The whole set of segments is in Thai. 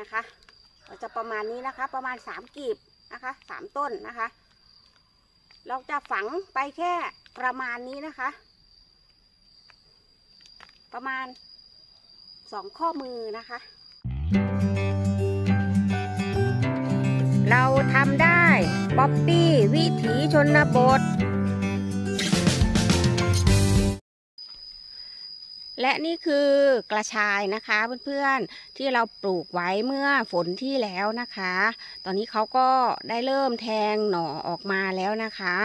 นะคะเราจะประมาณนี้นะคะ ประมาณสามกีบนะคะสามต้นนะคะ เราจะฝังไปแค่ประมาณนี้นะคะ ประมาณสองข้อมือนะคะ เราทำได้ ป๊อปปี้วิถีชนบท และนี่คือกระชายนะคะเพื่อนๆที่เราปลูกไว้เมื่อฝนที่แล้วนะคะ ตอนนี้เขาก็ได้เริ่มแทงหน่อออกมาแล้วนะคะ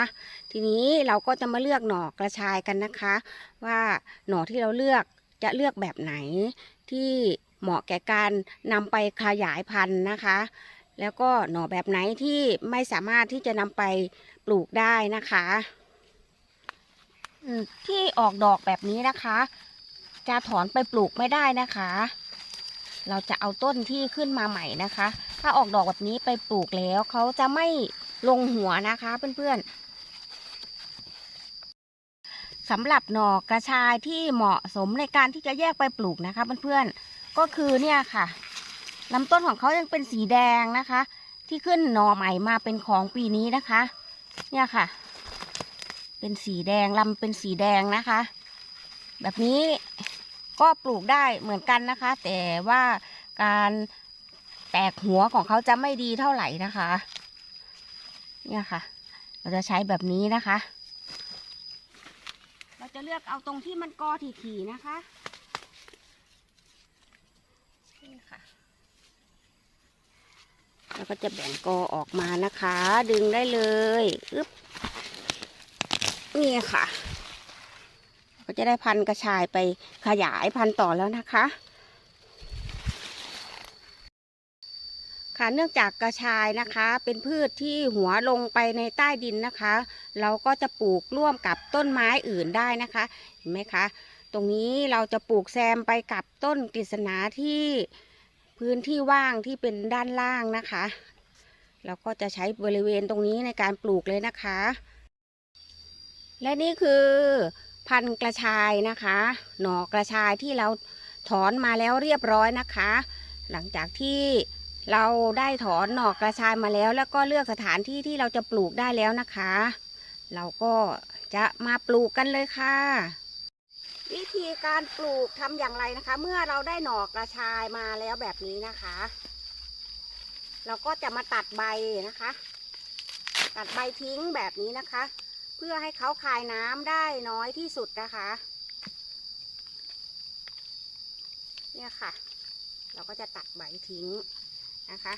ทีนี้เราก็จะมาเลือกหน่อกระชายกันนะคะ ว่าหน่อที่เราเลือกจะเลือกแบบไหนที่เหมาะแก่การนำไปขยายพันธุ์นะคะ แล้วก็หน่อแบบไหนที่ไม่สามารถที่จะนำไปปลูกได้นะคะที่ออกดอกแบบนี้นะคะ จะถอนไปปลูกไม่ได้นะคะ เราจะเอาต้นที่ขึ้นมาใหม่นะคะ ถ้าออกดอกแบบนี้ไปปลูกแล้วเขาจะไม่ลงหัวนะคะเพื่อนๆสำหรับหน่อกระชายที่เหมาะสมในการที่จะแยกไปปลูกนะคะเพื่อนๆก็คือเนี่ยค่ะลำต้นของเขายังเป็นสีแดงนะคะ ที่ขึ้นหน่อใหม่มาเป็นของปีนี้นะคะ เนี่ยค่ะ เป็นสีแดงลำเป็นสีแดงนะคะ แบบนี้ ก็ปลูกได้เหมือนกันนะคะ แต่ว่าการแตกหัวของเขาจะไม่ดีเท่าไหร่นะคะ เนี่ยค่ะ เราจะใช้แบบนี้นะคะ เราจะเลือกเอาตรงที่มันกอถี่ๆนะคะนี่ค่ะแล้วก็จะแบ่งกอออกมานะคะ ดึงได้เลยอึ๊บนี่ค่ะ ก็จะได้พันกระชายไปขยายพันต่อแล้วนะคะ ค่ะเนื่องจากกระชายนะคะ เป็นพืชที่หัวลงไปในใต้ดินนะคะ เราก็จะปลูกร่วมกับต้นไม้อื่นได้นะคะเห็นไหมคะตรงนี้เราจะปลูกแซมไปกับต้นกฤษณาที่พื้นที่ว่างที่เป็นด้านล่างนะคะ เราก็จะใช้บริเวณตรงนี้ในการปลูกเลยนะคะ และนี่คือ พันกระชายนะคะ หน่อกระชายที่เราถอนมาแล้วเรียบร้อยนะคะ หลังจากที่เราได้ถอนหน่อกระชายมาแล้ว แล้วก็เลือกสถานที่ที่เราจะปลูกได้แล้วนะคะ เราก็จะมาปลูกกันเลยค่ะ วิธีการปลูกทำอย่างไรนะคะ เมื่อเราได้หน่อกระชายมาแล้วแบบนี้นะคะ เราก็จะมาตัดใบนะคะ ตัดใบทิ้งแบบนี้นะคะ พื่อให้เขาคายน้ำได้น้อยที่สุดนะคะ เนี่ยค่ะ เราก็จะตัดใบทิ้งนะคะ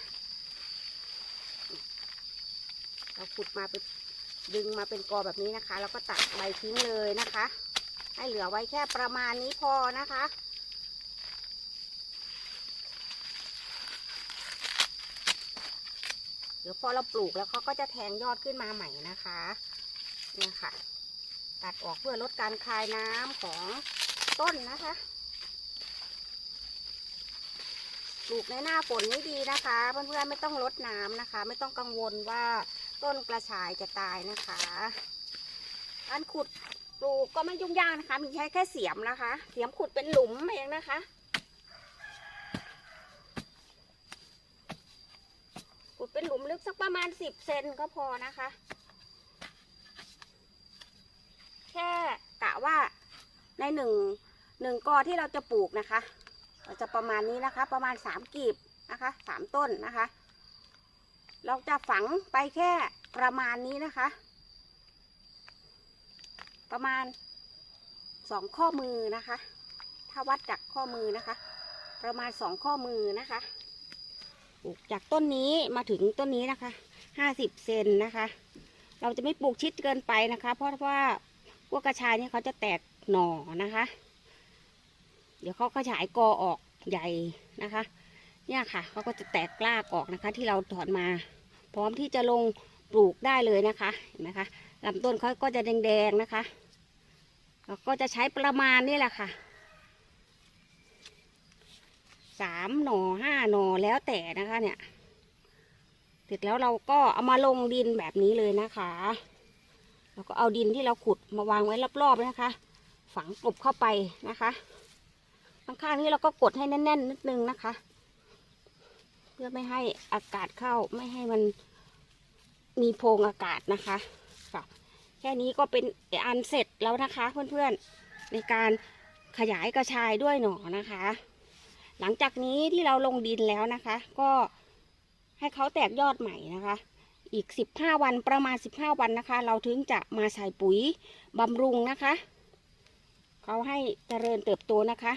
เราขุดมาเป็นดึงมาเป็นกอแบบนี้นะคะ แล้วก็ตัดใบทิ้งเลยนะคะ ให้เหลือไว้แค่ประมาณนี้พอนะคะเดี๋ยวพอเราปลูกแล้วเขาก็จะแทงยอดขึ้นมาใหม่นะคะ เนี่ยค่ะ ตัดออกเพื่อลดการคายน้ำของต้นนะคะปลูกในหน้าฝนนี่ดีนะคะ เพื่อนๆไม่ต้องลดน้ำนะคะ ไม่ต้องกังวลว่าต้นกระชายจะตายนะคะการขุดปลูกก็ไม่ยุ่งยากนะคะ มีใช้แค่เสียมนะคะ เสียมขุดเป็นหลุมเองนะคะขุดเป็นหลุมลึกสักประมาณสิบเซนก็พอนะคะ แค่กะว่าในหนึ่งหนึ่งกอที่เราจะปลูกนะคะเราจะประมาณนี้นะคะ ประมาณสามกีบนะคะสามต้นนะคะ เราจะฝังไปแค่ประมาณนี้นะคะ ประมาณสองข้อมือนะคะ ถ้าวัดจากข้อมือนะคะ ประมาณสองข้อมือนะคะปลูกจากต้นนี้มาถึงต้นนี้นะคะห้าสิบเซนนะคะ เราจะไม่ปลูกชิดเกินไปนะคะ เพราะว่า วกกระชายนี่เขาจะแตกหน่อนะคะ เดี๋ยวเขาก็ฉายกอออกใหญ่นะคะ เนี่ยค่ะเขาก็จะแตกกล้ากออกนะคะ ที่เราถอนมา พร้อมที่จะลงปลูกได้เลยนะคะเห็นไหมคะลำต้นเขาก็จะแดงๆนะคะเราก็จะใช้ประมาณนี้แหละค่ะสามหน่อห้าหน่อแล้วแต่นะคะเนี่ยเสร็จแล้วเราก็เอามาลงดินแบบนี้เลยนะคะ แล้วก็เอาดินที่เราขุดมาวางไว้รอบๆนะคะ ฝังกลบเข้าไปนะคะข้างๆนี้เราก็กดให้แน่นๆนิดนึงนะคะ เพื่อไม่ให้อากาศเข้าไม่ให้มันมีโพรงอากาศนะคะแค่นี้ก็เป็นอันเสร็จแล้วนะคะเพื่อนๆในการขยายกระชายด้วยหนอนะคะ หลังจากนี้ที่เราลงดินแล้วนะคะ ก็ให้เขาแตกยอดใหม่นะคะ อีก 15 วันประมาณ 15 วันนะคะ เราถึงจะมาใส่ปุ๋ยบำรุงนะคะ เขาให้เจริญเติบโตนะคะ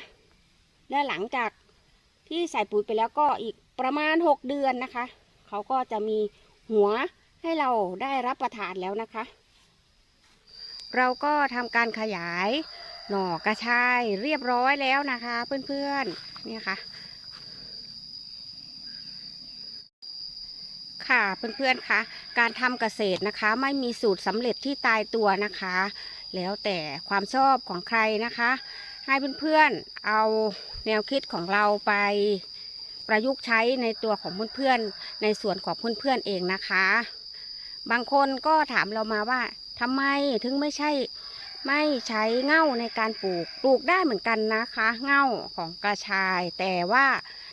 และหลังจากที่ใส่ปุ๋ยไปแล้วก็อีกประมาณ 6 เดือนนะคะ เขาก็จะมีหัวให้เราได้รับประทานแล้วนะคะ เราก็ทำการขยายหน่อกระชายเรียบร้อยแล้วนะคะ เพื่อนๆเนี่ยค่ะ ค่ะเพื่อนๆคะการทำเกษตรนะคะ ไม่มีสูตรสำเร็จที่ตายตัวนะคะ แล้วแต่ความชอบของใครนะคะ ให้เพื่อนๆเอาแนวคิดของเราไปประยุกต์ใช้ในตัวของเพื่อนๆในส่วนของเพื่อนๆเองนะคะ บางคนก็ถามเรามาว่าทำไมถึงไม่ใช่ไม่ใช้เง่าในการปลูก ปลูกได้เหมือนกันนะคะ เง่าของกระชาย แต่ว่า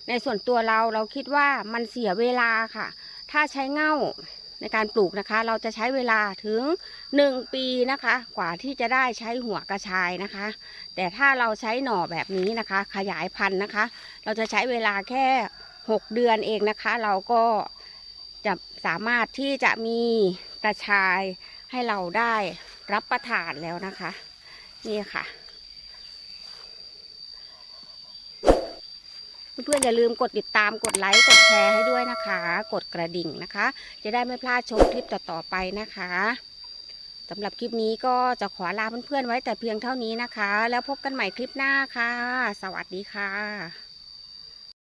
ในส่วนตัวเราเราคิดว่ามันเสียเวลาค่ะ ถ้าใช้เง่าในการปลูกนะคะ เราจะใช้เวลาถึง 1 ปีนะคะ กว่าที่จะได้ใช้หัวกระชายนะคะ แต่ถ้าเราใช้หน่อแบบนี้นะคะ ขยายพันธุ์นะคะ เราจะใช้เวลาแค่ 6 เดือนเองนะคะ เราก็จะสามารถที่จะมีกระชายให้เราได้รับประทานแล้วนะคะ นี่ค่ะ เพื่อนๆอย่าลืมกดติดตามกดไลค์กดแชร์ให้ด้วยนะคะ กดกระดิ่งนะคะ จะได้ไม่พลาดชมคลิปต่อๆไปนะคะสำหรับคลิปนี้ก็จะขอลาเพื่อนๆไว้แต่เพียงเท่านี้นะคะ แล้วพบกันใหม่คลิปหน้าค่ะ สวัสดีค่ะ